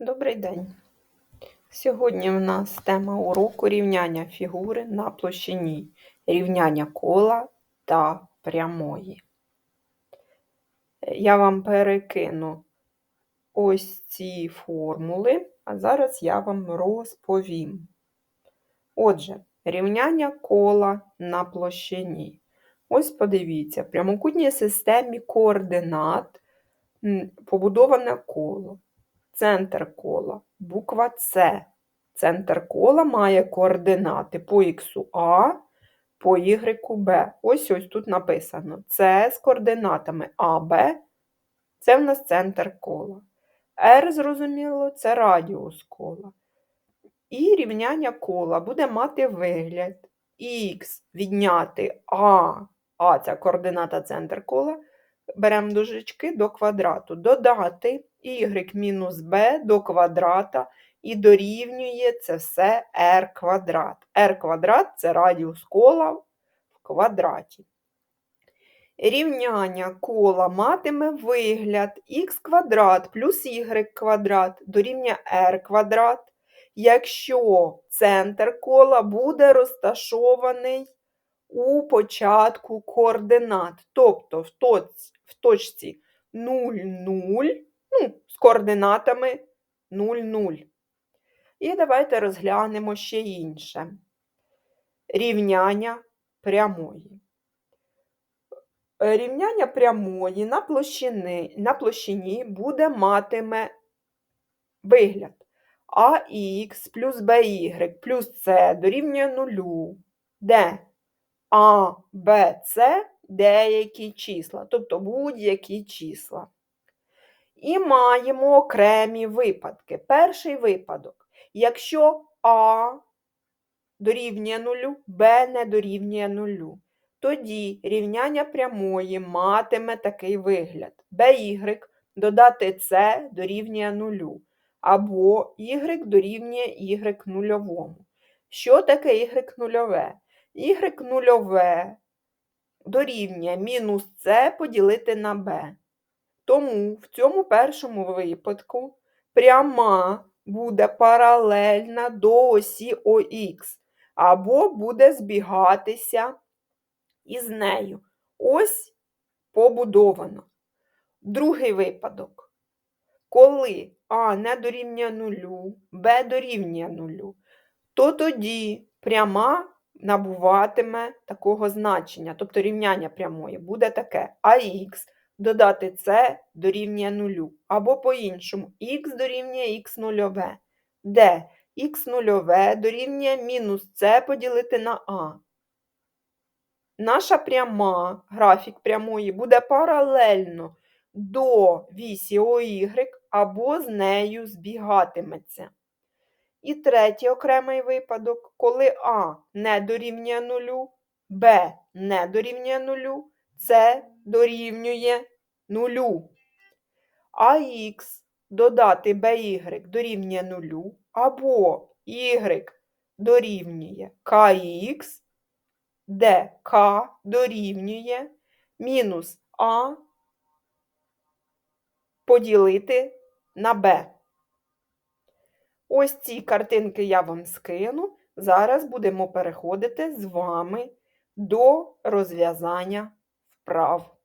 Добрий день. Сьогодні в нас тема уроку рівняння фігури на площині, рівняння кола та прямої. Я вам перекину ось ці формули, а зараз я вам розповім. Отже, рівняння кола на площині. Ось подивіться, в прямокутній системі координат побудоване коло. Центр кола, буква С. Центр кола має координати по х А, по y Б. Ось ось тут написано. С з координатами А, Б. Це в нас центр кола. R, зрозуміло, це радіус кола. І рівняння кола буде мати вигляд х відняти А, А це координата центр кола. Беремо дужечки до квадрату. Додати y мінус b до квадрата і дорівнює це все r квадрат. r квадрат це радіус кола в квадраті. Рівняння кола матиме вигляд х квадрат плюс y квадрат дорівнює r квадрат, якщо центр кола буде розташований у початку координат, тобто в точ- в точці 0, 0, ну, з координатами 0, 0. І давайте розглянемо ще інше. Рівняння прямої. Рівняння прямої на площині, на площині буде матиме вигляд АХ плюс БY плюс С дорівнює нулю, де А, Б, С деякі числа, тобто будь-які числа. І маємо окремі випадки. Перший випадок. Якщо А дорівнює нулю, Б не дорівнює нулю, тоді рівняння прямої матиме такий вигляд. BY додати С дорівнює нулю, або Y дорівнює Y нульовому. Що таке Y нульове? Y нульове дорівнює мінус С поділити на b. Тому в цьому першому випадку пряма буде паралельна до осі ОХ, або буде збігатися із нею. Ось побудовано. Другий випадок. Коли А не дорівнює нулю, Б дорівнює нулю, то тоді пряма набуватиме такого значення, тобто рівняння прямої буде таке АХ додати С дорівнює нулю, або по-іншому х дорівнює х нульове, де х нульове дорівнює мінус С поділити на А. Наша пряма, графік прямої, буде паралельно до вісі ОY або з нею збігатиметься. І третій окремий випадок, коли А не дорівнює нулю, Б не дорівнює нулю, С дорівнює нулю. АХ додати BY дорівнює нулю, або Y дорівнює КХ, де К дорівнює мінус А поділити на Б. Ось ці картинки я вам скину. Зараз будемо переходити з вами до розв'язання вправ.